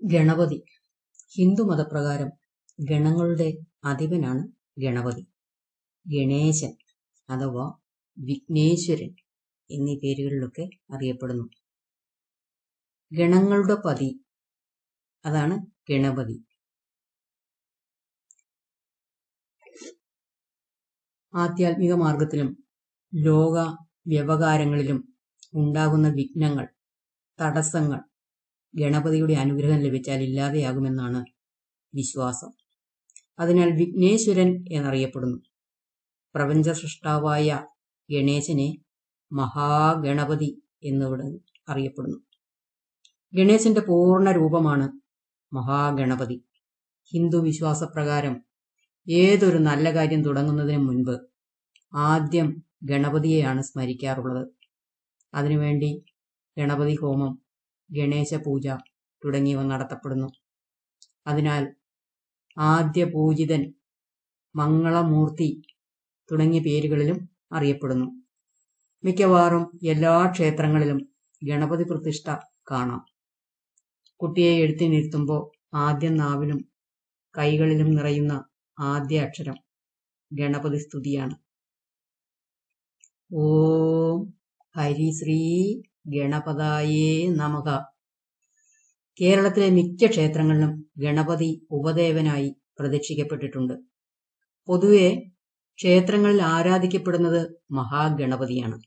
ഗണപതി. ഹിന്ദുമതപ്രകാരം ഗണങ്ങളുടെ അധിപനാണ് ഗണപതി. ഗണേശൻ അഥവാ വിഘ്നേശ്വരൻ എന്നീ പേരുകളിലൊക്കെ അറിയപ്പെടുന്നു. ഗണങ്ങളുടെ പതി അതാണ് ഗണപതി. ആധ്യാത്മിക മാർഗത്തിലും ലോക വ്യവകാരങ്ങളിലും ഉണ്ടാകുന്ന വിഘ്നങ്ങൾ തടസ്സങ്ങൾ ഗണപതിയുടെ അനുഗ്രഹം ലഭിച്ചാൽ ഇല്ലാതെയാകുമെന്നാണ് വിശ്വാസം. അതിനാൽ വിഘ്നേശ്വരൻ എന്നറിയപ്പെടുന്നു. പ്രപഞ്ച സൃഷ്ടാവായ ഗണേശനെ മഹാഗണപതി എന്നിവിടെ അറിയപ്പെടുന്നു. ഗണേശന്റെ പൂർണ രൂപമാണ് മഹാഗണപതി. ഹിന്ദു വിശ്വാസപ്രകാരം ഏതൊരു നല്ല കാര്യം തുടങ്ങുന്നതിന് മുൻപ് ആദ്യം ഗണപതിയെയാണ് സ്മരിക്കാറുള്ളത്. അതിനുവേണ്ടി ഗണപതി ഹോമം ഗണേശ പൂജ തുടങ്ങിയവ നടത്തപ്പെടുന്നു. അതിനാൽ ആദ്യ പൂജിതൻ മംഗളമൂർത്തി തുടങ്ങിയ പേരുകളിലും അറിയപ്പെടുന്നു. മിക്കവാറും എല്ലാ ക്ഷേത്രങ്ങളിലും ഗണപതി പ്രതിഷ്ഠ കാണാം. കുട്ടിയെ എഴുത്തിനിരുത്തുമ്പോൾ ആദ്യം നാവിലും കൈകളിലും നിറയുന്ന ആദ്യ അക്ഷരം ഗണപതി സ്തുതിയാണ്. ഓം ഹരിശ്രീ ഗണപതായേ നമക കേരളത്തിലെ മിക്ക ക്ഷേത്രങ്ങളിലും ഗണപതി ഉപദേവനായി പ്രതീക്ഷിക്കപ്പെട്ടിട്ടുണ്ട്. പൊതുവെ ക്ഷേത്രങ്ങളിൽ ആരാധിക്കപ്പെടുന്നത് മഹാഗണപതിയാണ്.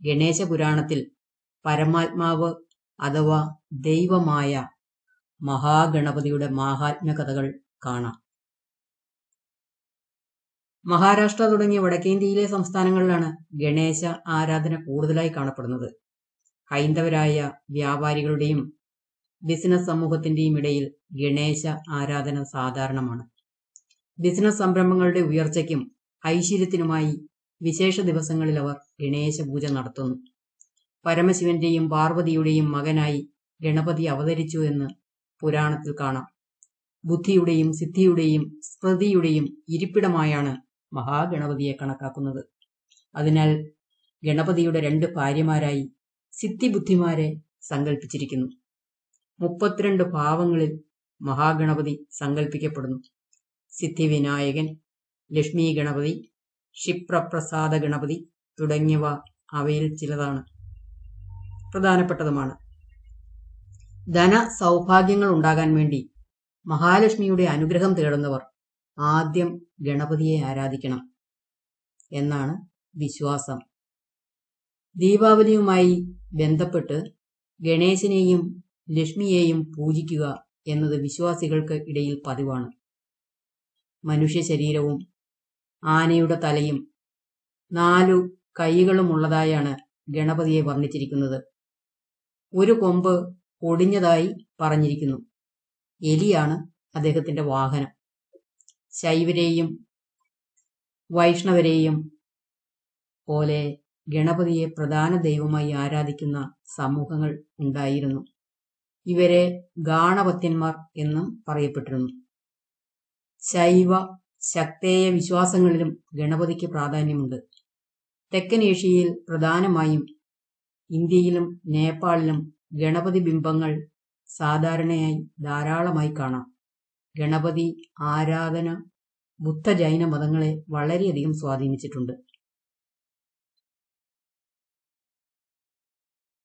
ഗണേശ പുരാണത്തിൽ പരമാത്മാവ് അഥവാ ദൈവമായ മഹാഗണപതിയുടെ മാഹാത്മ്യ കഥകൾ കാണാം. മഹാരാഷ്ട്ര തുടങ്ങിയ വടക്കേന്ത്യയിലെ സംസ്ഥാനങ്ങളിലാണ് ഗണേശ ആരാധന കൂടുതലായി കാണപ്പെടുന്നത്. ഹൈന്ദവരായ വ്യാപാരികളുടെയും ബിസിനസ് സമൂഹത്തിന്റെയും ഇടയിൽ ഗണേശ ആരാധന സാധാരണമാണ്. ബിസിനസ് സംരംഭങ്ങളുടെ ഉയർച്ചയ്ക്കും ഐശ്വര്യത്തിനുമായി വിശേഷ ദിവസങ്ങളിൽ അവർ ഗണേശ പൂജ നടത്തുന്നു. പരമശിവന്റെയും പാർവതിയുടെയും മകനായി ഗണപതി അവതരിച്ചു എന്ന് പുരാണത്തിൽ കാണാം. ബുദ്ധിയുടെയും സിദ്ധിയുടെയും സ്മൃതിയുടെയും ഇരിപ്പിടമായാണ് മഹാഗണപതിയെ കണക്കാക്കുന്നത്. അതിനാൽ ഗണപതിയുടെ രണ്ട് ഭാര്യമാരായി സിദ്ധിബുദ്ധിമാരെ സങ്കല്പിച്ചിരിക്കുന്നു മുപ്പത്തിരണ്ട് ഭാവങ്ങളിൽ മഹാഗണപതി സങ്കല്പിക്കപ്പെടുന്നു സിദ്ധിവിനായകൻ ലക്ഷ്മി ഗണപതി ക്ഷിപ്രപ്രസാദ ഗണപതി തുടങ്ങിയവ അവയിൽ ചിലതാണ്. പ്രധാനപ്പെട്ടതുമാണ്. ധന സൗഭാഗ്യങ്ങൾ ഉണ്ടാകാൻ വേണ്ടി മഹാലക്ഷ്മിയുടെ അനുഗ്രഹം തേടുന്നവർ ആദ്യം ഗണപതിയെ ആരാധിക്കണം എന്നാണ് വിശ്വാസം. ദീപാവലിയുമായി ബന്ധപ്പെട്ട് ഗണേശനെയും ലക്ഷ്മിയെയും പൂജിക്കുക എന്നത് വിശ്വാസികൾക്ക് ഇടയിൽ പതിവാണ്. മനുഷ്യ ശരീരവും ആനയുടെ തലയും നാലു കൈകളുമുള്ളതായാണ് ഗണപതിയെ വർണിച്ചിരിക്കുന്നത്. ഒരു കൊമ്പ് ഒടിഞ്ഞതായി പറഞ്ഞിരിക്കുന്നു. എലിയാണ് അദ്ദേഹത്തിന്റെ വാഹനം. ശൈവരെയും വൈഷ്ണവരെയും പോലെ ഗണപതിയെ പ്രധാന ദൈവമായി ആരാധിക്കുന്ന സമൂഹങ്ങൾ ഉണ്ടായിരുന്നു. ഇവരെ ഗാണപത്യന്മാർ എന്നും പറയപ്പെട്ടിരുന്നു. ശൈവ ശക്തേയ വിശ്വാസങ്ങളിലും ഗണപതിക്ക് പ്രാധാന്യമുണ്ട്. തെക്കൻ ഏഷ്യയിൽ പ്രധാനമായും ഇന്ത്യയിലും നേപ്പാളിലും ഗണപതി ബിംബങ്ങൾ സാധാരണയായി ധാരാളമായി കാണാം. ഗണപതി ആരാധന ബുദ്ധ ജൈന മതങ്ങളെ വളരെയധികം സ്വാധീനിച്ചിട്ടുണ്ട്.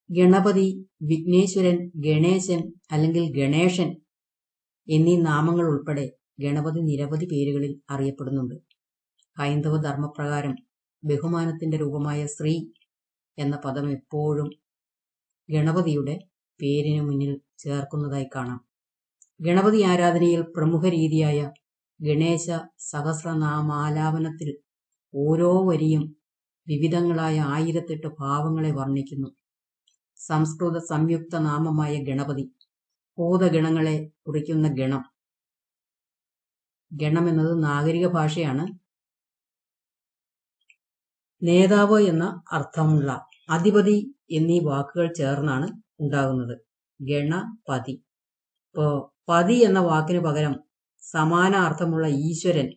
ഗണപതി വിഘ്നേശ്വരൻ ഗണേശൻ അല്ലെങ്കിൽ ഗണേശൻ എന്നീ നാമങ്ങൾ ഉൾപ്പെടെ ഗണപതി നിരവധി പേരുകളിൽ അറിയപ്പെടുന്നുണ്ട്. ഹൈന്ദവ ധർമ്മപ്രകാരം ബഹുമാനത്തിന്റെ രൂപമായ ശ്രീ എന്ന പദം എപ്പോഴും ഗണപതിയുടെ പേരിനു മുന്നിൽ ചേർക്കുന്നതായി കാണാം. ഗണപതി ആരാധനയിൽ പ്രമുഖ രീതിയായ ഗണേശ സഹസ്രനാമാലാപനത്തിൽ ഓരോ വരിയും വിവിധങ്ങളായ ആയിരത്തെട്ട് ഭാവങ്ങളെ വർണിക്കുന്നു. സംസ്കൃത സംയുക്ത നാമമായ ഗണപതി ഭൂതഗണങ്ങളെ കുറിക്കുന്ന ഗണം. ഗണം എന്നത് നാഗരിക ഭാഷയാണ്. നേതാവ് എന്ന അർത്ഥമുള്ള അധിപതി എന്നീ വാക്കുകൾ ചേർന്നാണ് ഉണ്ടാകുന്നത്. ഗണപതി. ഇപ്പോ പതി എന്ന വാക്കിന് പകരം സമാന അർത്ഥമുള്ള ഈശ്വരൻ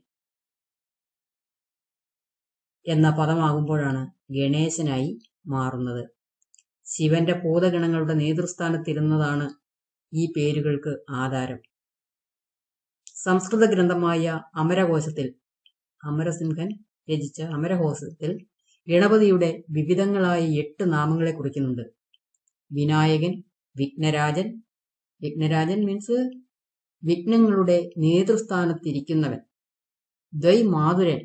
എന്ന പദമാകുമ്പോഴാണ് ഗണേശനായി മാറുന്നത്. ശിവന്റെ ഭൂതഗണങ്ങളുടെ നേതൃസ്ഥാനത്തിരുന്നതാണ് ഈ പേരുകൾക്ക് ആധാരം. സംസ്കൃത ഗ്രന്ഥമായ അമരകോശത്തിൽ അമരസിംഹൻ രചിച്ച അമരകോശത്തിൽ ഗണപതിയുടെ വിവിധങ്ങളായ എട്ട് നാമങ്ങളെ കുറിക്കുന്നുണ്ട്. വിനായകൻ വിഘ്നരാജൻ വിഘ്നരാജൻ മീൻസ് വിഘ്നങ്ങളുടെ നേതൃസ്ഥാനത്തിരിക്കുന്നവൻ. ദ്വൈ മാതുരൻ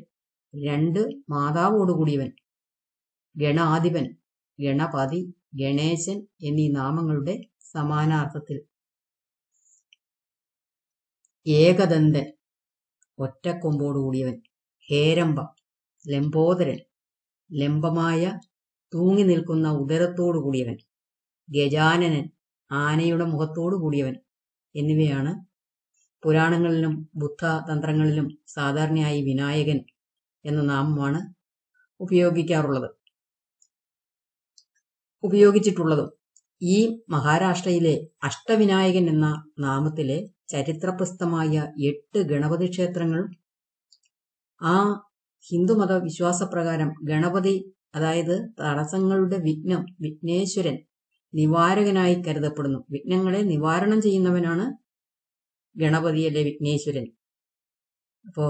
രണ്ട് മാതാവോടുകൂടിയവൻ. ഗണാധിപൻ ഗണപതി ഗണേശൻ എന്നീ നാമങ്ങളുടെ സമാനാർത്ഥത്തിൽ. ഏകദന്തൻ ഒറ്റക്കൊമ്പോടുകൂടിയവൻ ഹേരമ്പ ലംബോദരൻ. ലംബമായ തൂങ്ങി നിൽക്കുന്ന ഉദരത്തോടു കൂടിയവൻ. ഗജാനനൻ ആനയുടെ മുഖത്തോടു കൂടിയവൻ. എന്നിവയാണ് പുരാണങ്ങളിലും ബുദ്ധ തന്ത്രങ്ങളിലും സാധാരണയായി വിനായകൻ എന്ന നാമമാണ് ഉപയോഗിക്കാറുള്ളത്. ഉപയോഗിച്ചിട്ടുള്ളതും ഈ മഹാരാഷ്ട്രയിലെ അഷ്ടവിനായകൻ എന്ന നാമത്തിലെ ചരിത്രപ്രസിദ്ധമായ എട്ട് ഗണപതി ക്ഷേത്രങ്ങൾ ആ ഹിന്ദുമത വിശ്വാസപ്രകാരം ഗണപതി അതായത് തടസ്സങ്ങളുടെ വിഘ്നം വിഘ്നേശ്വരൻ നിവാരകനായി കരുതപ്പെടുന്നു. വിഘ്നങ്ങളെ നിവാരണം ചെയ്യുന്നവനാണ് ഗണപതി അല്ലെ വിഘ്നേശ്വരൻ. അപ്പോ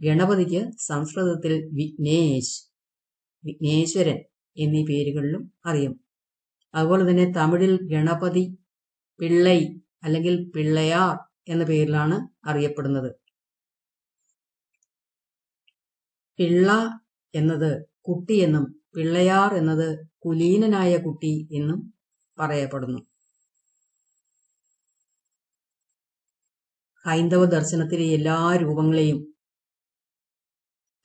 ഗണപതിക്ക് സംസ്കൃതത്തിൽ വിഘ്നേശ് വിഘ്നേശ്വരൻ എന്നീ പേരുകളിലും അറിയും. അതുപോലെ തന്നെ തമിഴിൽ ഗണപതി പിള്ളൈ അല്ലെങ്കിൽ പിള്ളയാർ എന്ന പേരിലാണ് അറിയപ്പെടുന്നത്. പിള്ള എന്നത് കുട്ടി എന്നും പിള്ളയാർ എന്നത് കുലീനനായ കുട്ടി എന്നും പറയപ്പെടുന്നു. ഹൈന്ദവ ദർശനത്തിലെ എല്ലാ രൂപങ്ങളെയും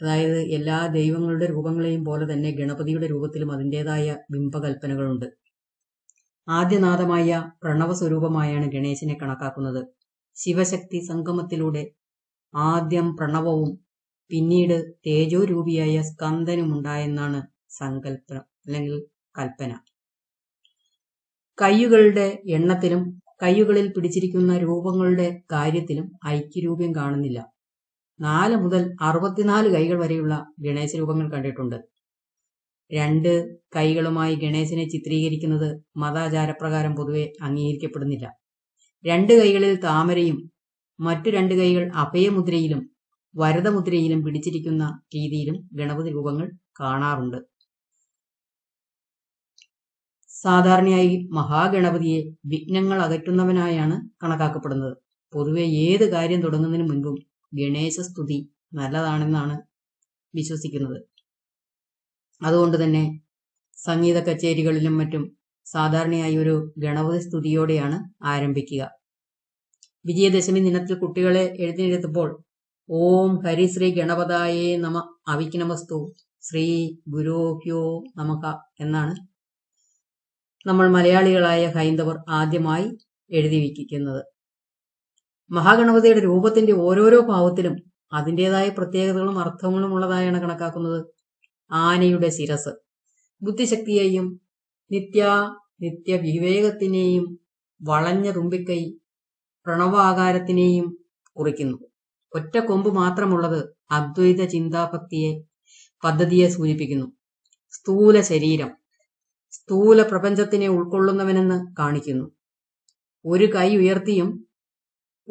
അതായത് എല്ലാ ദൈവങ്ങളുടെ രൂപങ്ങളെയും പോലെ തന്നെ ഗണപതിയുടെ രൂപത്തിലും അതിന്റെതായ ബിംബകൽപ്പനകളുണ്ട്. ആദ്യനാഥമായ പ്രണവ സ്വരൂപമായാണ് ഗണേശനെ കണക്കാക്കുന്നത്. ശിവശക്തി സംഗമത്തിലൂടെ ആദ്യം പ്രണവവും പിന്നീട് തേജോ തേജോരൂപിയായ സ്കന്ദനുമുണ്ടായെന്നാണ് സങ്കല്പന അല്ലെങ്കിൽ കൽപ്പന. കയ്യുകളുടെ എണ്ണത്തിലും കയ്യുകളിൽ പിടിച്ചിരിക്കുന്ന രൂപങ്ങളുടെ കാര്യത്തിലും ഐക്യരൂപ്യം കാണുന്നില്ല. നാല് മുതൽ അറുപത്തിനാല് കൈകൾ വരെയുള്ള ഗണേശ രൂപങ്ങൾ കണ്ടിട്ടുണ്ട്. രണ്ട് കൈകളുമായി ഗണേശനെ ചിത്രീകരിക്കുന്നത് മതാചാരപ്രകാരം പൊതുവെ അംഗീകരിക്കപ്പെടുന്നില്ല. രണ്ട് കൈകളിൽ താമരയും മറ്റു രണ്ട് കൈകൾ അഭയമുദ്രയിലും വരദമുദ്രയിലും പിടിച്ചിരിക്കുന്ന രീതിയിലും ഗണപതി രൂപങ്ങൾ കാണാറുണ്ട്. സാധാരണയായി മഹാഗണപതിയെ വിഘ്നങ്ങൾ അകറ്റുന്നവനായാണ് കണക്കാക്കപ്പെടുന്നത്. പൊതുവെ ഏത് കാര്യം തുടങ്ങുന്നതിന് മുൻപും ഗണേശസ്തുതി നല്ലതാണെന്നാണ് വിശ്വസിക്കുന്നത്. അതുകൊണ്ട് തന്നെ സംഗീത കച്ചേരികളിലും മറ്റും സാധാരണയായി ഒരു ഗണപതി സ്തുതിയോടെയാണ് ആരംഭിക്കുക. വിജയദശമി ദിനത്തിൽ കുട്ടികളെ എഴുതിയെഴുത്തുമ്പോൾ ഓം ഹരി ശ്രീ ഗണപതായേ നമ അവിക്നമസ്തു ശ്രീ ഗുരോഹ്യോ നമക എന്നാണ് നമ്മൾ മലയാളികളായ ഹൈന്ദവർ ആദ്യമായി എഴുതി വയ്ക്കുന്നത് മഹാഗണപതിയുടെ രൂപത്തിന്റെ ഓരോരോ ഭാവത്തിലും അതിന്റെതായ പ്രത്യേകതകളും അർത്ഥങ്ങളും ഉള്ളതായാണ് കണക്കാക്കുന്നത് ആനയുടെ ശിരസ്. ബുദ്ധിശക്തിയെയും നിത്യ നിത്യ വിവേകത്തിനെയും വളഞ്ഞ തുമ്പിക്കൈ പ്രണവാകാരത്തിനെയും കുറിക്കുന്നു. ഒറ്റ കൊമ്പ് മാത്രമുള്ളത് അദ്വൈത ചിന്താഭക്തിയെ പദ്ധതിയെ സൂചിപ്പിക്കുന്നു. സ്ഥൂല ശരീരം സ്ഥൂല പ്രപഞ്ചത്തിനെ ഉൾക്കൊള്ളുന്നവനെന്ന് കാണിക്കുന്നു. ഒരു കൈ ഉയർത്തിയും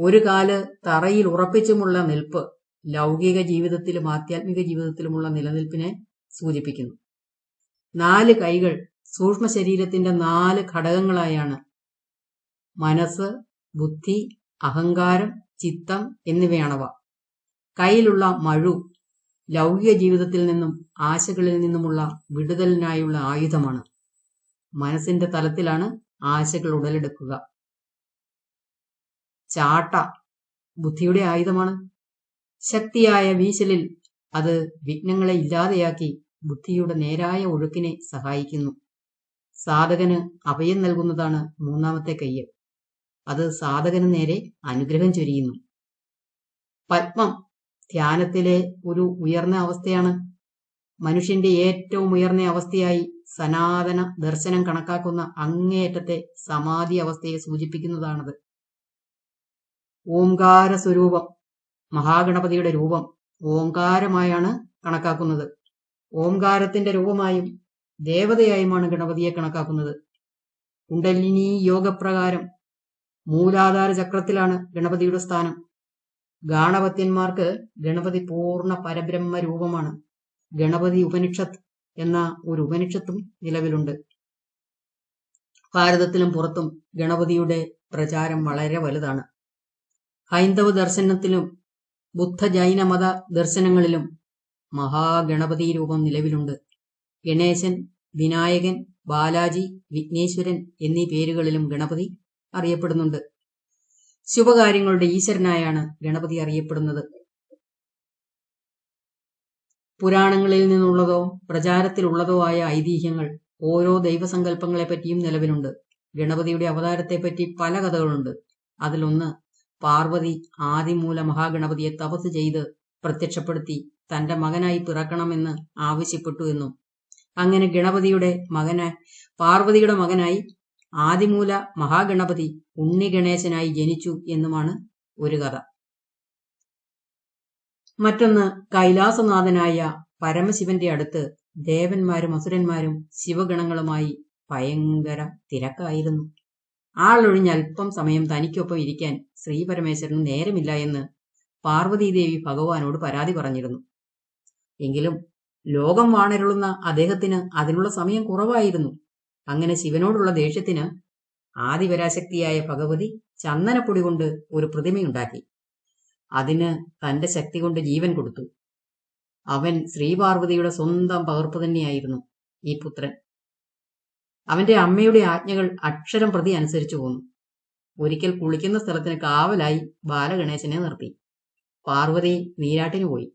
ഒരു കാൽ തറയിൽ ഉറപ്പിച്ചുമുള്ള നിൽപ്പ് ലൗകിക ജീവിതത്തിലും ആധ്യാത്മിക ജീവിതത്തിലുമുള്ള നിലനിൽപ്പിനെ സൂചിപ്പിക്കുന്നു. നാല് കൈകൾ സൂക്ഷ്മ ശരീരത്തിന്റെ നാല് ഘടകങ്ങളായാണ് മനസ്സ് ബുദ്ധി അഹങ്കാരം ചിത്തം എന്നിവയാണവ. കയ്യിലുള്ള മഴു ലൗകിക ജീവിതത്തിൽ നിന്നും ആശകളിൽ നിന്നുമുള്ള വിടുതലിനായുള്ള ആയുധമാണ്. മനസ്സിന്റെ തലത്തിലാണ് ആശകൾ ഉടലെടുക്കുക. ചാട്ട ബുദ്ധിയുടെ ആയുധമാണ്. ശക്തിയായ വീശലിൽ അത് വിഘ്നങ്ങളെ ഇല്ലാതെയാക്കി ബുദ്ധിയുടെ നേരായ ഒഴുക്കിനെ സഹായിക്കുന്നു. സാധകന് അഭയം നൽകുന്നതാണ് മൂന്നാമത്തെ കയ്യ്. അത് സാധകന് നേരെ അനുഗ്രഹം ചൊരിയുന്നു. പത്മം ധ്യാനത്തിലെ ഒരു ഉയർന്ന അവസ്ഥയാണ്. മനുഷ്യന്റെ ഏറ്റവും ഉയർന്ന അവസ്ഥയായി സനാതന ദർശനം കണക്കാക്കുന്ന അങ്ങേയറ്റത്തെ സമാധി അവസ്ഥയെ സൂചിപ്പിക്കുന്നതാണത്. ഓംകാര സ്വരൂപം മഹാഗണപതിയുടെ രൂപം ഓംകാരമായാണ് കണക്കാക്കുന്നത്. ഓംകാരത്തിന്റെ രൂപമായും ദേവതയായുമാണ് ഗണപതിയെ കണക്കാക്കുന്നത്. കുണ്ടലിനി യോഗപ്രകാരം മൂലാധാര ചക്രത്തിലാണ് ഗണപതിയുടെ സ്ഥാനം. ഗാണപത്യന്മാർക്ക് ഗണപതി പൂർണ പരബ്രഹ്മ രൂപമാണ്. ഗണപതി ഉപനിഷത്ത് എന്ന ഒരു ഉപനിഷത്തും നിലവിലുണ്ട്. ഭാരതത്തിലും പുറത്തും ഗണപതിയുടെ പ്രചാരം വളരെ വലുതാണ്. ഹൈന്ദവ ദർശനത്തിലും ബുദ്ധ ജൈനമത ദർശനങ്ങളിലും മഹാഗണപതി രൂപം നിലവിലുണ്ട്. ഗണേശൻ വിനായകൻ ബാലാജി വിഘ്നേശ്വരൻ എന്നീ പേരുകളിലും ഗണപതി അറിയപ്പെടുന്നുണ്ട്. ശുഭകാര്യങ്ങളുടെ ഈശ്വരനായാണ് ഗണപതി അറിയപ്പെടുന്നത്. പുരാണങ്ങളിൽ നിന്നുള്ളതോ പ്രചാരത്തിലുള്ളതോ ആയ ഐതിഹ്യങ്ങൾ ഓരോ ദൈവസങ്കല്പങ്ങളെപ്പറ്റിയും നിലവിലുണ്ട്. ഗണപതിയുടെ അവതാരത്തെപ്പറ്റി പല കഥകളുണ്ട്. അതിലൊന്ന് പാർവതി ആദിമൂല മഹാഗണപതിയെ തപസ് ചെയ്ത് പ്രത്യക്ഷപ്പെടുത്തി തന്റെ മകനായി പിറക്കണമെന്ന് ആവശ്യപ്പെട്ടു എന്നും. അങ്ങനെ ഗണപതിയുടെ മകനെ പാർവതിയുടെ മകനായി ആദിമൂല മഹാഗണപതി ഉണ്ണി ഗണേശനായി ജനിച്ചു എന്നുമാണ് ഒരു കഥ. മറ്റൊന്ന് കൈലാസനാഥനായ പരമശിവന്റെ അടുത്ത് ദേവന്മാരും അസുരന്മാരും ശിവഗണങ്ങളുമായി ഭയങ്കര തിരക്കായിരുന്നു. ആളൊഴിഞ്ഞ് അല്പം സമയം തനിക്കൊപ്പം ഇരിക്കാൻ ശ്രീപരമേശ്വരന് നേരമില്ല എന്ന് പാർവതീദേവി ഭഗവാനോട് പരാതി പറഞ്ഞിരുന്നു. എങ്കിലും ലോകം വാണരുളുന്ന അദ്ദേഹത്തിന് അതിനുള്ള സമയം കുറവായിരുന്നു. അങ്ങനെ ശിവനോടുള്ള ദേഷ്യത്തിന് ആദിപരാശക്തിയായ ഭഗവതി ചന്ദനപ്പൊടി കൊണ്ട് ഒരു പ്രതിമയുണ്ടാക്കി. അതിന് തന്റെ ശക്തി കൊണ്ട് ജീവൻ കൊടുത്തു. അവൻ ശ്രീപാർവതിയുടെ സ്വന്തം പകർപ്പ് തന്നെയായിരുന്നു ഈ പുത്രൻ. അവന്റെ അമ്മയുടെ ആജ്ഞകൾ അക്ഷരം പ്രതി അനുസരിച്ചു പോന്നു. ഒരിക്കൽ കുളിക്കുന്ന സ്ഥലത്തിന് കാവലായി ബാലഗണേശനെ നിർത്തി. പാർവതി നീരാട്ടിന് പോയി.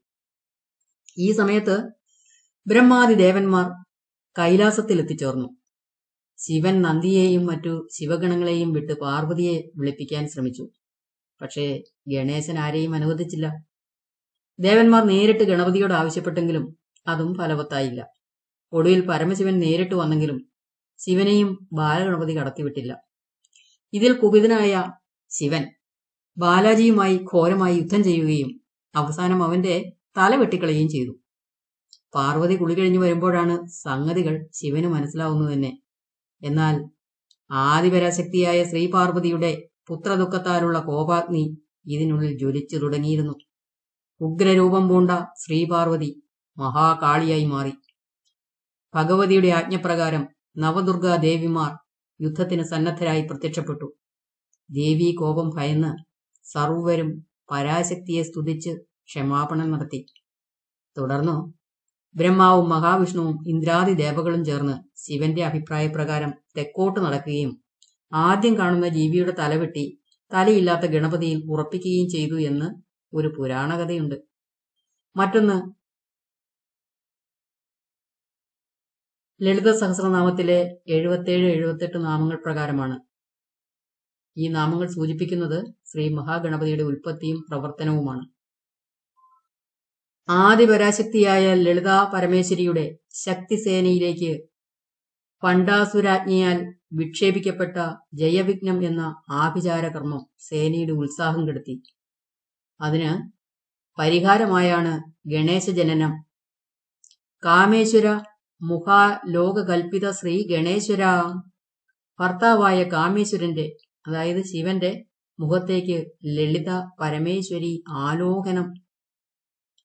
ഈ സമയത്ത് ബ്രഹ്മാദി ദേവന്മാർ കൈലാസത്തിൽ എത്തിച്ചേർന്നു ശിവൻ നന്ദിയെയും മറ്റു ശിവഗണങ്ങളെയും വിട്ട് പാർവതിയെ വിളിപ്പിക്കാൻ ശ്രമിച്ചു. പക്ഷേ ഗണേശൻ ആരെയും അനുവദിച്ചില്ല. ദേവന്മാർ നേരിട്ട് ഗണപതിയോട് ആവശ്യപ്പെട്ടെങ്കിലും അതും ഫലവത്തായില്ല. ഒടുവിൽ പരമശിവൻ നേരിട്ട് വന്നെങ്കിലും ശിവനെയും ബാലഗണപതി കടത്തിവിട്ടില്ല. ഇതിൽ കുപിതനായ ശിവൻ ബാലാജിയുമായി ഘോരമായി യുദ്ധം ചെയ്യുകയും അവസാനം അവന്റെ തല വെട്ടിക്കളയുകയും ചെയ്തു. പാർവതി കുളി കഴിഞ്ഞു വരുമ്പോഴാണ് സംഗതികൾ ശിവന് മനസ്സിലാവുന്നു തന്നെ. എന്നാൽ ആദിപരാശക്തിയായ ശ്രീ ശ്രീപാർവതിയുടെ പുത്രദുഃഖത്താലുള്ള കോപാഗ്നി ഇതിനുള്ളിൽ ജ്വലിച്ചു തുടങ്ങിയിരുന്നു. ഉഗ്രരൂപം പൂണ്ട ശ്രീപാർവതി മഹാകാളിയായി മാറി. ഭഗവതിയുടെ ആജ്ഞപ്രകാരം നവദുർഗാ ദേവിമാർ യുദ്ധത്തിന് സന്നദ്ധരായി പ്രത്യക്ഷപ്പെട്ടു. ദേവി കോപം ഭയന്ന് സർവരും പരാശക്തിയെ സ്തുതിച്ച് ക്ഷമാപണം നടത്തി. തുടർന്ന് ബ്രഹ്മാവും മഹാവിഷ്ണുവും ഇന്ദ്രാദി ദേവകളും ചേർന്ന് ശിവന്റെ അഭിപ്രായപ്രകാരം തെക്കോട്ട് നടക്കുകയും ആദ്യം കാണുന്ന ജീവിയുടെ തലവെട്ടി തലയില്ലാത്ത ഗണപതിയിൽ ഉറപ്പിക്കുകയും ചെയ്തു എന്ന് ഒരു പുരാണകഥയുണ്ട്. മറ്റൊന്ന് ലളിത സഹസ്രനാമത്തിലെ എഴുപത്തേഴ് എഴുപത്തെട്ട് നാമങ്ങൾ പ്രകാരമാണ്. ഈ നാമങ്ങൾ സൂചിപ്പിക്കുന്നത് ശ്രീ മഹാഗണപതിയുടെ ഉൽപ്പത്തിയും പ്രവർത്തനവുമാണ്. ആദിപരാശക്തിയായ ലളിതാ പരമേശ്വരിയുടെ ശക്തിസേനയിലേക്ക് പണ്ടാസുരാജ്ഞയാൽ വിക്ഷേപിക്കപ്പെട്ട ജയവിഘ്നം എന്ന ആഭിചാര കർമ്മം സേനയുടെ ഉത്സാഹം കെടുത്തി. അതിന് പരിഹാരമായാണ് ഗണേശ ജനനം കാമേശ്വര മുഖാലോകകൽപിത ശ്രീ ഗണേശ്വര. ഭർത്താവായ കാമേശ്വരന്റെ അതായത് ശിവന്റെ മുഖത്തേക്ക് ലളിത പരമേശ്വരി ആലോകനം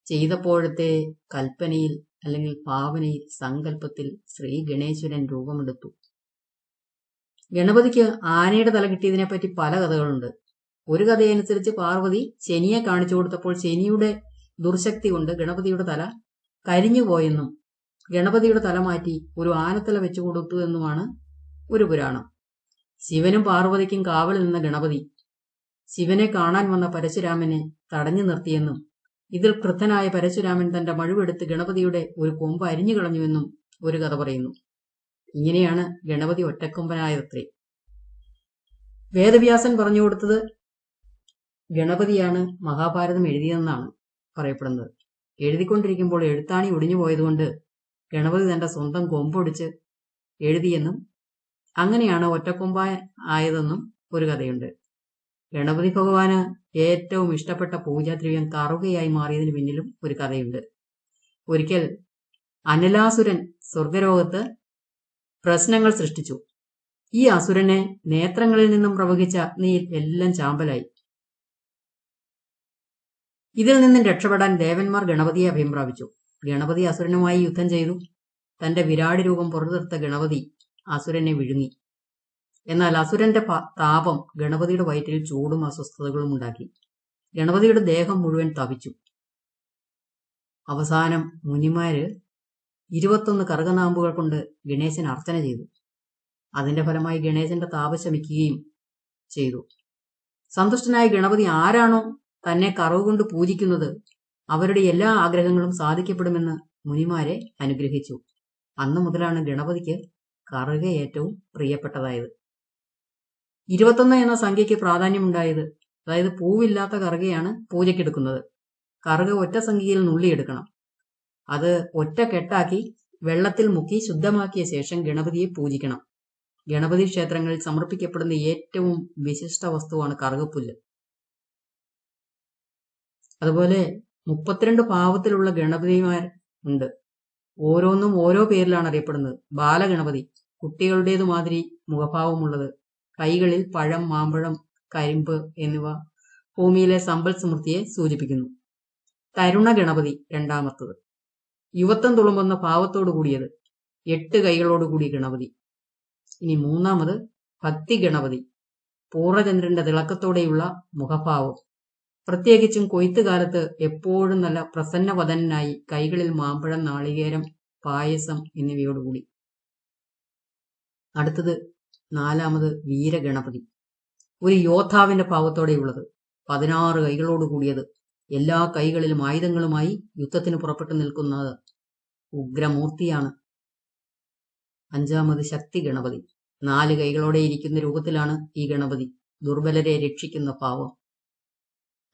ചെയ്തപ്പോഴത്തെ കൽപ്പനയിൽ അല്ലെങ്കിൽ ഭാവനയിൽ സങ്കല്പത്തിൽ ശ്രീ ഗണേശ്വരൻ രൂപമെടുത്തു. ഗണപതിക്ക് ആനയുടെ തല കിട്ടിയതിനെ പറ്റി പല കഥകളുണ്ട്. ഒരു കഥയനുസരിച്ച് പാർവതി ശനിയെ കാണിച്ചു കൊടുത്തപ്പോൾ ശനിയുടെ ദുർശക്തി കൊണ്ട് ഗണപതിയുടെ തല കരിഞ്ഞുപോയെന്നും ഗണപതിയുടെ തല മാറ്റി ഒരു ആനത്തല വെച്ചു കൊടുത്തു എന്നുമാണ് ഒരു പുരാണം. ശിവനും പാർവതിക്കും കാവൽ നിന്ന ഗണപതി ശിവനെ കാണാൻ വന്ന പരശുരാമനെ തടഞ്ഞു നിർത്തിയെന്നും ഇതിൽ ക്രുദ്ധനായ പരശുരാമൻ തന്റെ മഴുവെടുത്ത് ഗണപതിയുടെ ഒരു കൊമ്പ് അരിഞ്ഞു കളഞ്ഞുവെന്നും ഒരു കഥ പറയുന്നു. ഇങ്ങനെയാണ് ഗണപതി ഒറ്റക്കൊമ്പനായതത്രേ വേദവ്യാസൻ പറഞ്ഞു കൊടുത്തത് ഗണപതിയാണ് മഹാഭാരതം എഴുതിയതെന്നാണ് പറയപ്പെടുന്നത്. എഴുതിക്കൊണ്ടിരിക്കുമ്പോൾ എഴുത്താണി ഒടിഞ്ഞു പോയതുകൊണ്ട് ഗണപതി തന്റെ സ്വന്തം കൊമ്പൊടിച്ച് എഴുതിയെന്നും അങ്ങനെയാണ് ഒറ്റക്കൊമ്പ ആയതെന്നും ഒരു കഥയുണ്ട്. ഗണപതി ഭഗവാന് ഏറ്റവും ഇഷ്ടപ്പെട്ട പൂജാദ്രവ്യം കറുകയായി മാറിയതിന് പിന്നിലും ഒരു കഥയുണ്ട്. ഒരിക്കൽ അനലാസുരൻ സ്വർഗലോകത്ത് പ്രശ്നങ്ങൾ സൃഷ്ടിച്ചു. ഈ അസുരനെ നേത്രങ്ങളിൽ നിന്നും പ്രവഹിച്ച നീ എല്ലാം ചാമ്പലായി. ഇതിൽ നിന്നും രക്ഷപ്പെടാൻ ദേവന്മാർ ഗണപതിയെ അഭയം പ്രാപിച്ചു ഗണപതി അസുരനുമായി യുദ്ധം ചെയ്തു. തന്റെ വിരാട് രൂപം പുറത്തെടുത്ത ഗണപതി അസുരനെ വിഴുങ്ങി. എന്നാൽ അസുരന്റെ താപം ഗണപതിയുടെ വയറ്റിൽ ചൂടും അസ്വസ്ഥതകളും ഉണ്ടാക്കി. ഗണപതിയുടെ ദേഹം മുഴുവൻ തപിച്ചു അവസാനം മുനിമാര് ഇരുപത്തൊന്ന് കറുകനാമ്പുകൾ കൊണ്ട് ഗണേശൻ അർച്ചന ചെയ്തു. അതിന്റെ ഫലമായി ഗണേശന്റെ താപ ശമിക്കുകയും ചെയ്തു. സന്തുഷ്ടനായ ഗണപതി ആരാണോ തന്നെ കറവ് കൊണ്ട് പൂജിക്കുന്നത് അവരുടെ എല്ലാ ആഗ്രഹങ്ങളും സാധിക്കപ്പെടുമെന്ന് മുനിമാരെ അനുഗ്രഹിച്ചു. അന്നു മുതലാണ് ഗണപതിക്ക് കറുക ഏറ്റവും പ്രിയപ്പെട്ടതായത്. ഇരുപത്തൊന്ന് എന്ന സംഖ്യയ്ക്ക് പ്രാധാന്യമുണ്ടായത്. അതായത് പൂവില്ലാത്ത കറുകയാണ് പൂജയ്ക്കെടുക്കുന്നത് കറുക ഒറ്റ സംഖ്യയിൽ നുള്ളിയെടുക്കണം. അത് ഒറ്റ കെട്ടാക്കി വെള്ളത്തിൽ മുക്കി ശുദ്ധമാക്കിയ ശേഷം ഗണപതിയെ പൂജിക്കണം. ഗണപതി ക്ഷേത്രങ്ങളിൽ സമർപ്പിക്കപ്പെടുന്ന ഏറ്റവും വിശിഷ്ട വസ്തുവാണ് കറുകപ്പുല്ല്. അതുപോലെ മുപ്പത്തിരണ്ട് ഭാവത്തിലുള്ള ഗണപതിമാർ ഉണ്ട്. ഓരോന്നും ഓരോ പേരിലാണ് അറിയപ്പെടുന്നത്. ബാലഗണപതി കുട്ടികളുടേതു മാതിരി മുഖഭാവമുള്ളത്. കൈകളിൽ പഴം മാമ്പഴം കരിമ്പ് എന്നിവ ഭൂമിയിലെ സമ്പൽ സമൃദ്ധിയെ സൂചിപ്പിക്കുന്നു. തരുണ ഗണപതി രണ്ടാമത്തത്. യുവത്വം തുളുമ്പുന്ന ഭാവത്തോടു കൂടിയത് എട്ട് കൈകളോട് കൂടിയ ഗണപതി. ഇനി മൂന്നാമത് ഭക്തി ഗണപതി പൂർണചന്ദ്രന്റെ തിളക്കത്തോടെയുള്ള മുഖഭാവം. പ്രത്യേകിച്ചും കൊയ്ത്തുകാലത്ത് എപ്പോഴും നല്ല പ്രസന്നവതനായി കൈകളിൽ മാമ്പഴം നാളികേരം പായസം എന്നിവയോടുകൂടി. അടുത്തത് നാലാമത് വീരഗണപതി. ഒരു യോദ്ധാവിന്റെ ഭാവത്തോടെയുള്ളത് പതിനാറ് കൈകളോട് കൂടിയത്. എല്ലാ കൈകളിലും ആയുധങ്ങളുമായി യുദ്ധത്തിന് പുറപ്പെട്ടു നിൽക്കുന്നത് ഉഗ്രമൂർത്തിയാണ്. അഞ്ചാമത് ശക്തി ഗണപതി നാല് കൈകളോടെ ഇരിക്കുന്ന രൂപത്തിലാണ് ഈ ഗണപതി. ദുർബലരെ രക്ഷിക്കുന്ന ഭാവം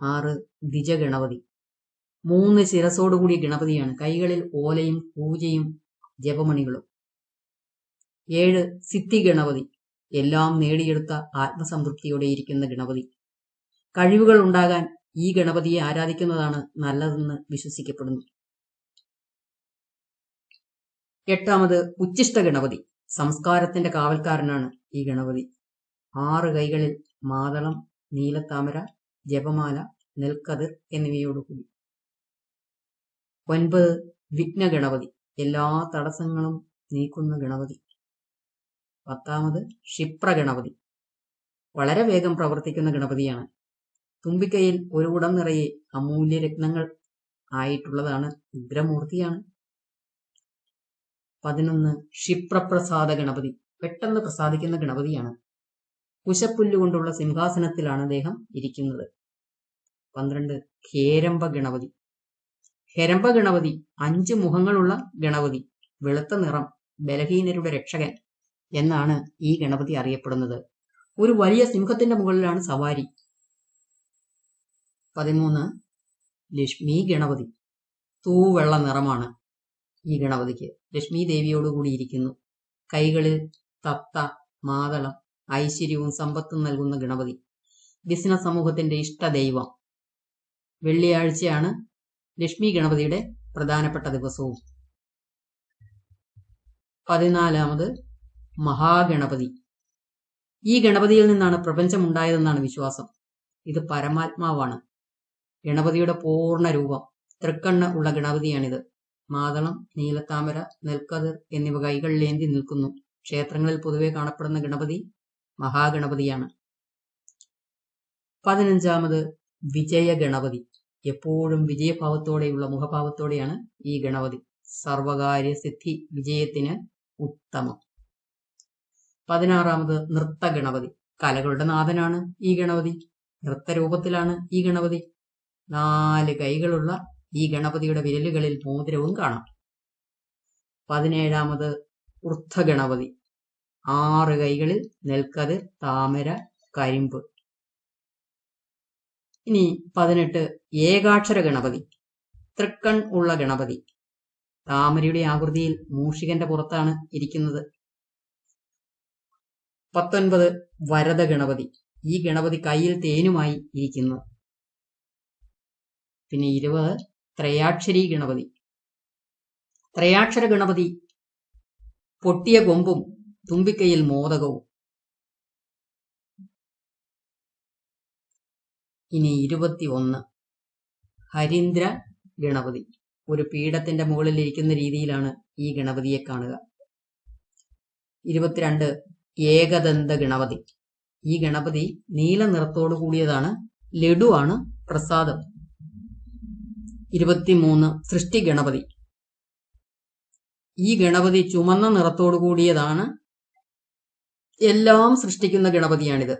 ആറ് ദ്വിജഗണപതി. മൂന്ന് ശിരസോടുകൂടിയ ഗണപതിയാണ്. കൈകളിൽ ഓലയും പൂജയും ജപമണികളും. ഏഴ് സിദ്ധി ഗണപതി എല്ലാം നേടിയെടുത്ത ആത്മസംതൃപ്തിയോടെ ഇരിക്കുന്ന ഗണപതി. കഴിവുകൾ ഉണ്ടാകാൻ ഈ ഗണപതിയെ ആരാധിക്കുന്നതാണ് നല്ലതെന്ന് വിശ്വസിക്കപ്പെടുന്നു. എട്ടാമത് ഉച്ചിഷ്ട ഗണപതി. സംസ്കാരത്തിന്റെ കാവൽക്കാരനാണ് ഈ ഗണപതി. ആറ് കൈകളിൽ മാതളം നീലത്താമര ജപമാല നെൽക്കതിർ എന്നിവയോടുകൂടി ഒൻപത് വിഘ്നഗണപതി എല്ലാ തടസ്സങ്ങളും നീക്കുന്ന ഗണപതി. പത്താമത് ക്ഷിപ്രഗണപതി വളരെ വേഗം പ്രവർത്തിക്കുന്ന ഗണപതിയാണ്. തുമ്പിക്കൈയിൽ ഒരു ഉടം നിറയെ അമൂല്യ രത്നങ്ങൾ ആയിട്ടുള്ളതാണ് ഉഗ്രമൂർത്തിയാണ് പതിനൊന്ന് ക്ഷിപ്രപ്രസാദ ഗണപതി. പെട്ടെന്ന് പ്രസാദിക്കുന്ന ഗണപതിയാണ്. കുശപ്പുല്ലുകൊണ്ടുള്ള സിംഹാസനത്തിലാണ് അദ്ദേഹം ഇരിക്കുന്നത്. പന്ത്രണ്ട് ഹേരംബ ഗണപതി. ഹെരംബ ഗണപതി അഞ്ച് മുഖങ്ങളുള്ള ഗണപതി വെളുത്ത നിറം ബലഹീനരുടെ രക്ഷകൻ എന്നാണ് ഈ ഗണപതി അറിയപ്പെടുന്നത്. ഒരു വലിയ സിംഹത്തിന്റെ മുകളിലാണ് സവാരി. പതിമൂന്ന് ലക്ഷ്മി ഗണപതി. തൂവെള്ള നിറമാണ് ഈ ഗണപതിക്ക്. ലക്ഷ്മി ദേവിയോടുകൂടി ഇരിക്കുന്നു. കൈകളിൽ തത്ത മാതളം ഐശ്വര്യവും സമ്പത്തും നൽകുന്ന ഗണപതി. ബിസിനസ് സമൂഹത്തിന്റെ ഇഷ്ടദൈവം. വെള്ളിയാഴ്ചയാണ് ലക്ഷ്മി ഗണപതിയുടെ പ്രധാനപ്പെട്ട ദിവസവും. പതിനാലാമത് മഹാഗണപതി. ഈ ഗണപതിയിൽ നിന്നാണ് പ്രപഞ്ചം ഉണ്ടായതെന്നാണ് വിശ്വാസം. ഇത് പരമാത്മാവാണ്. ഗണപതിയുടെ പൂർണ രൂപം തൃക്കണ്ണ് ഉള്ള ഗണപതിയാണിത്. മാതളം നീലത്താമര നെൽക്കതിർ എന്നിവ കൈകളിലേന്തി നിൽക്കുന്നു. ക്ഷേത്രങ്ങളിൽ പൊതുവെ കാണപ്പെടുന്ന ഗണപതി മഹാഗണപതിയാണ്. പതിനഞ്ചാമത് വിജയഗണപതി. എപ്പോഴും വിജയഭാവത്തോടെയുള്ള മുഖഭാവത്തോടെയാണ് ഈ ഗണപതി. സർവകാര്യ സിദ്ധി വിജയത്തിന് ഉത്തമം. പതിനാറാമത് നൃത്ത ഗണപതി കലകളുടെ നാഥനാണ് ഈ ഗണപതി. നൃത്തരൂപത്തിലാണ് ഈ ഗണപതി. നാല് കൈകളുള്ള ഈ ഗണപതിയുടെ വിരലുകളിൽ മോതിരവും കാണാം. പതിനേഴാമത് ഗണപതി ആറ് കൈകളിൽ നെൽക്കതിർ താമര കരിമ്പ്. ഇനി പതിനെട്ട് ഏകാക്ഷര ഗണപതി തൃക്കൺ ഉള്ള ഗണപതി. താമരയുടെ ആകൃതിയിൽ മൂഷികന്റെ പുറത്താണ് ഇരിക്കുന്നത്. പത്തൊൻപത് വരദ ഗണപതി ഈ ഗണപതി കയ്യിൽ തേനുമായി ഇരിക്കുന്നു. പിന്നെ ഇരുപത് ത്രയാക്ഷരി ഗണപതി. ത്രയാക്ഷര ഗണപതി പൊട്ടിയ കൊമ്പും തുമ്പിക്കയിൽ മോദകവും. ഇനി ഇരുപത്തി ഒന്ന് ഹരീന്ദ്ര ഗണപതി. ഒരു പീഠത്തിന്റെ മുകളിൽ ഇരിക്കുന്ന രീതിയിലാണ് ഈ ഗണപതിയെ കാണുക. ഇരുപത്തിരണ്ട്. ഏകദന്ത ഗണപതി. ഈ ഗണപതി നീല നിറത്തോടു കൂടിയതാണ് ലഡുവാണ് പ്രസാദം. ഇരുപത്തിമൂന്ന്. സൃഷ്ടി ഗണപതി. ഈ ഗണപതി ചുമന്ന നിറത്തോടു കൂടിയതാണ് എല്ലാം സൃഷ്ടിക്കുന്ന ഗണപതിയാണിത്.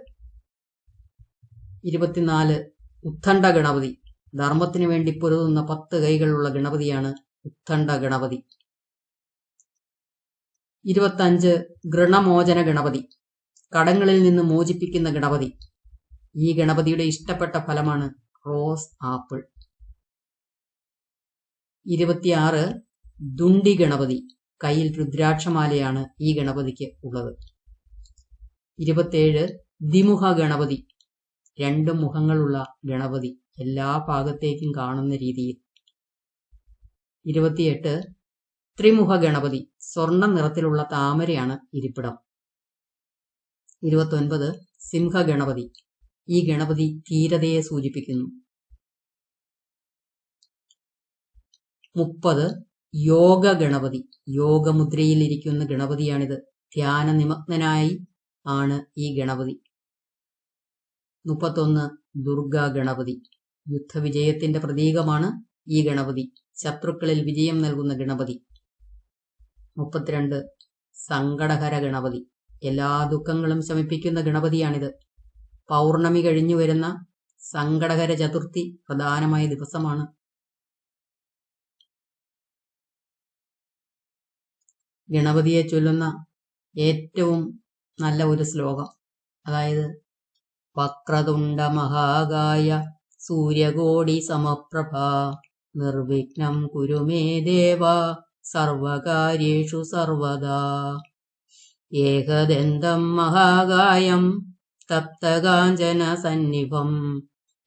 ഇരുപത്തിനാല് ഉത്ഥണ്ഡ ഗണപതി. ധർമ്മത്തിന് വേണ്ടി പൊരുതുന്ന പത്ത് കൈകളുള്ള ഗണപതിയാണ് ഉത്ഥണ്ഡ ഗണപതി. ഇരുപത്തഞ്ച് ഗൃണമോചന ഗണപതി. കടങ്ങളിൽ നിന്ന് മോചിപ്പിക്കുന്ന ഗണപതി. ഈ ഗണപതിയുടെ ഇഷ്ടപ്പെട്ട ഫലമാണ് റോസ് ആപ്പിൾ. ഇരുപത്തിയാറ് ദുണ്ടി ഗണപതി. കയ്യിൽ രുദ്രാക്ഷമാലയാണ് ഈ ഗണപതിക്ക് ഉള്ളത്. ഇരുപത്തിയേഴ് ദ്വിമുഖ ഗണപതി. രണ്ട് മുഖങ്ങളുള്ള ഗണപതി എല്ലാ ഭാഗത്തേക്കും കാണുന്ന രീതിയിൽ. ഇരുപത്തിയെട്ട് ത്രിമുഖ ഗണപതി സ്വർണ നിറത്തിലുള്ള താമരയാണ് ഇരിപ്പിടം. ഇരുപത്തൊൻപത് സിംഹ ഗണപതി ഈ ഗണപതി ധീരതയെ സൂചിപ്പിക്കുന്നു. മുപ്പത് യോഗ ഗണപതി. യോഗമുദ്രയിൽ ഇരിക്കുന്ന ഗണപതിയാണിത്. ധ്യാന നിമഗ്നനായി ആണ് ഈ ഗണപതി. മുപ്പത്തൊന്ന് ദുർഗാ ഗണപതി. യുദ്ധവിജയത്തിന്റെ പ്രതീകമാണ് ഈ ഗണപതി. ശത്രുക്കളിൽ വിജയം നൽകുന്ന ഗണപതി. മുപ്പത്തിരണ്ട് സങ്കടഹര ഗണപതി. എല്ലാ ദുഃഖങ്ങളും ശമിപ്പിക്കുന്ന ഗണപതിയാണിത്. പൗർണമി കഴിഞ്ഞു വരുന്ന സങ്കടഹര ചതുർത്ഥി പ്രധാനമായ ദിവസമാണ്. ഗണപതിയെ ചൊല്ലുന്ന ഏറ്റവും നല്ല ഒരു ശ്ലോകം. അതായത് വക്രതുണ്ട മഹാകായ സൂര്യകോടി സമപ്രഭ നിർവിഘ്നം കുരുമേ ദേവ സർവകാര്യേഷു സർവദാ. ഏകദന്തം മഹാകായം തപ്തകാഞ്ചന സന്നിഭം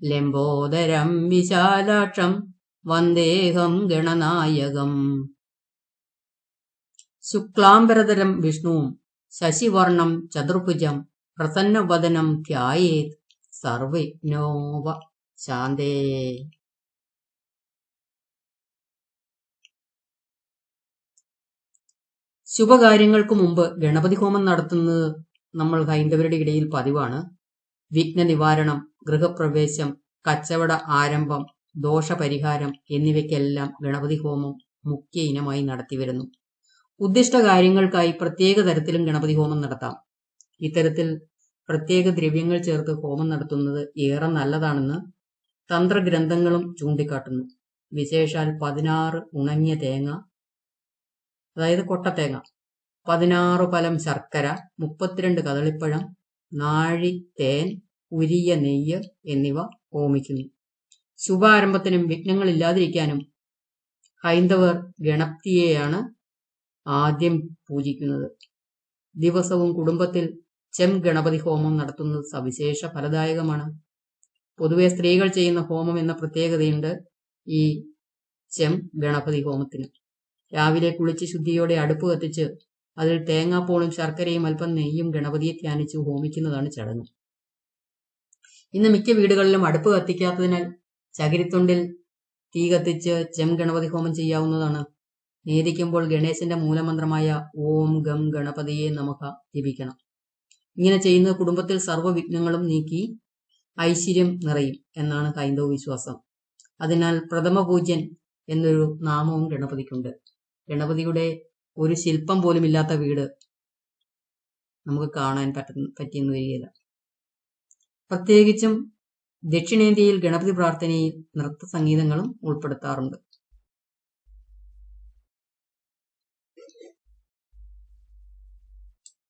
ലംബോദരം വിശാലാക്ഷം വന്ദേഹം ഗണനായകം. ശുക്ലാംബരതരം വിഷ്ണുവും ശശിവർണം ചതുർഭുജം പ്രസന്നവദനം ധ്യായേത് സർവിഘ്നോപ ശാന്തേ. ശുഭകാര്യങ്ങൾക്ക് മുമ്പ് ഗണപതി ഹോമം നടത്തുന്നത് നമ്മൾ ഹൈന്ദവരുടെ ഇടയിൽ പതിവാണ്. വിഘ്ന നിവാരണം ഗൃഹപ്രവേശം കച്ചവട ആരംഭം ദോഷപരിഹാരം എന്നിവയ്ക്കെല്ലാം ഗണപതി ഹോമം മുഖ്യ ഇനമായി നടത്തിവരുന്നു ഉദ്ദിഷ്ട കാര്യങ്ങൾക്കായി പ്രത്യേക തരത്തിലും ഗണപതി ഹോമം നടത്താം. ഇത്തരത്തിൽ പ്രത്യേക ദ്രവ്യങ്ങൾ ചേർത്ത് ഹോമം നടത്തുന്നത് ഏറെ നല്ലതാണെന്ന് തന്ത്രഗ്രന്ഥങ്ങളും ചൂണ്ടിക്കാട്ടുന്നു. വിശേഷാൽ പതിനാറ് ഉണങ്ങിയ തേങ്ങ അതായത് കൊട്ടത്തേങ്ങ പതിനാറ് പലം ശർക്കര മുപ്പത്തിരണ്ട് കദളിപ്പഴം നാഴി തേൻ ഉരിയ നെയ്യ് എന്നിവ ഹോമിക്കുന്നു. ശുഭാരംഭത്തിനും വിഘ്നങ്ങളില്ലാതിരിക്കാനും ഹൈന്ദവർ ഗണപതിയെയാണ് ആദ്യം പൂജിക്കുന്നത്. ദിവസവും കുടുംബത്തിൽ ചെം ഗണപതി ഹോമം നടത്തുന്നത് സവിശേഷ ഫലദായകമാണ്. പൊതുവെ സ്ത്രീകൾ ചെയ്യുന്ന ഹോമം എന്ന പ്രത്യേകതയുണ്ട് ഈ ചെം ഗണപതി ഹോമത്തിന്. രാവിലെ കുളിച്ച് ശുദ്ധിയോടെ അടുപ്പ് കത്തിച്ച് അതിൽ തേങ്ങാപ്പോളും ശർക്കരയും അല്പം നെയ്യും ഗണപതിയെ ധ്യാനിച്ച് ഹോമിക്കുന്നതാണ് ചടങ്ങ്. ഇന്ന് മിക്ക വീടുകളിലും അടുപ്പ് കത്തിക്കാത്തതിനാൽ ചകിരിത്തൊണ്ടിൽ തീ കത്തിച്ച് ചെം ഗണപതി ഹോമം ചെയ്യാവുന്നതാണ് നേദിക്കുമ്പോൾ ഗണേശന്റെ മൂലമന്ത്രമായ ഓം ഗം ഗണപതിയെ നമുക്ക് ജപിക്കണം. ഇങ്ങനെ ചെയ്യുന്ന കുടുംബത്തിൽ സർവവിഘ്നങ്ങളും നീക്കി ഐശ്വര്യം നിറയും എന്നാണ് ഹൈന്ദവ വിശ്വാസം. അതിനാൽ പ്രഥമ പൂജ്യൻ എന്നൊരു നാമവും ഗണപതിക്കുണ്ട്. ഗണപതിയുടെ ഒരു ശില്പം പോലും ഇല്ലാത്ത വീട് നമുക്ക് കാണാൻ പറ്റുന്ന പറ്റിയെന്ന് വരികയില്ല. പ്രത്യേകിച്ചും ദക്ഷിണേന്ത്യയിൽ ഗണപതി പ്രാർത്ഥനയിൽ നൃത്ത സംഗീതങ്ങളും ഉൾപ്പെടുത്താറുണ്ട്.